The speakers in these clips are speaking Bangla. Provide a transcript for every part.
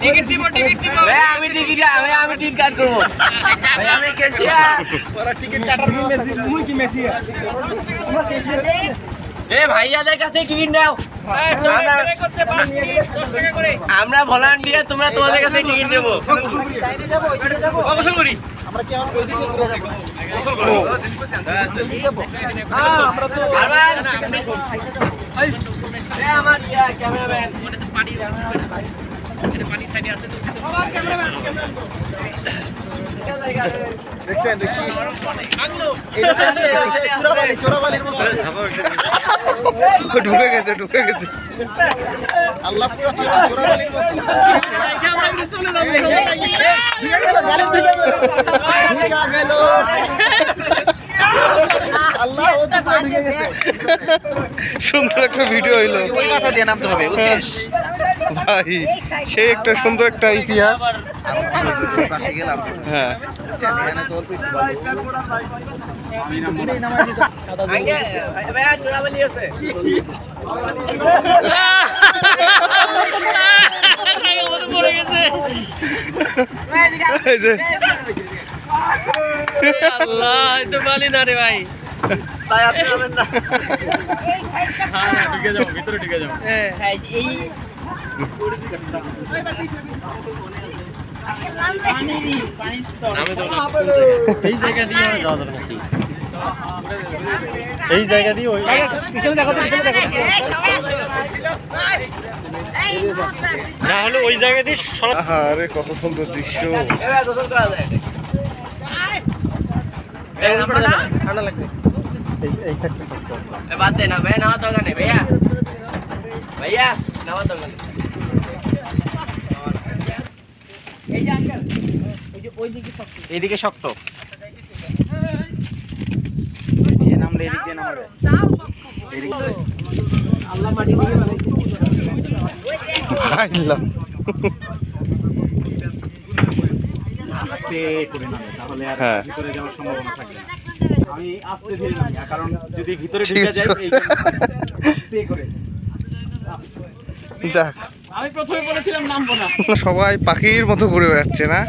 টিকিট দিব টিকিট দিব ভাই আমি টিকিট আমি আমি টিকিট কাট করব। ভাই আমি কেসিয়া এ ভাইয়াদের কাছে টিকিট সবাই করে মিনিট, দশ টাকা করে। আমরা ভলান্টিয়ার তোমরা তোমাদের কাছে টিকিট নেব। গোসল করি। আমার ক্যামেরাম্যান তো পানি এটা পানি সাইডে আছে তো আনলো ঢুকে গেছে ঢুকে গেছে। সুন্দর একটা ভিডিও হইল। ওই মাথা দিয়ে নামতে হবে বুঝছিস ভাই সেই একটা সুন্দর একটা ইতিহাস। হ্যাঁ। বালু। এই আল্লাহ এই তো পানি না রে ভাই। ভাই আপনি যাবেন না হ্যাঁ এই এই জায়গা দিয়ে আমরা যাওয়া যাবে নাকি এই জায়গা দিয়ে ওই পিছনে দেখো পিছনে দেখো না হলে ওই জায়গা দিয়ে সরা আরে কত সুন্দর দৃশ্য ঠান্ডা লাগবে এই সাইডটা বাদ দে না ভাইয়া নামার দরকার নেই ভাইয়া ভাইয়া এইদিকে শক্ত নামলে এদিক দিয়ে নামবে আল্লাহ মাটি তাহলে আর হ্যাঁ। ভিতরে যাওয়ার সম্ভাবনা থাকবে না। আমি আস্তে ধীরে নামি কারণ যদি ভিতরে ঢুকে। যায় করে যাক। আমি প্রথমে বলেছিলাম নামবো না। সবাই পাখির মতো ঘুরে বেড়াচ্ছে না?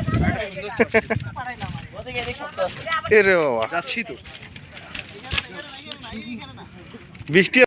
এরে বাবা। যাচ্ছি তো। বৃষ্টি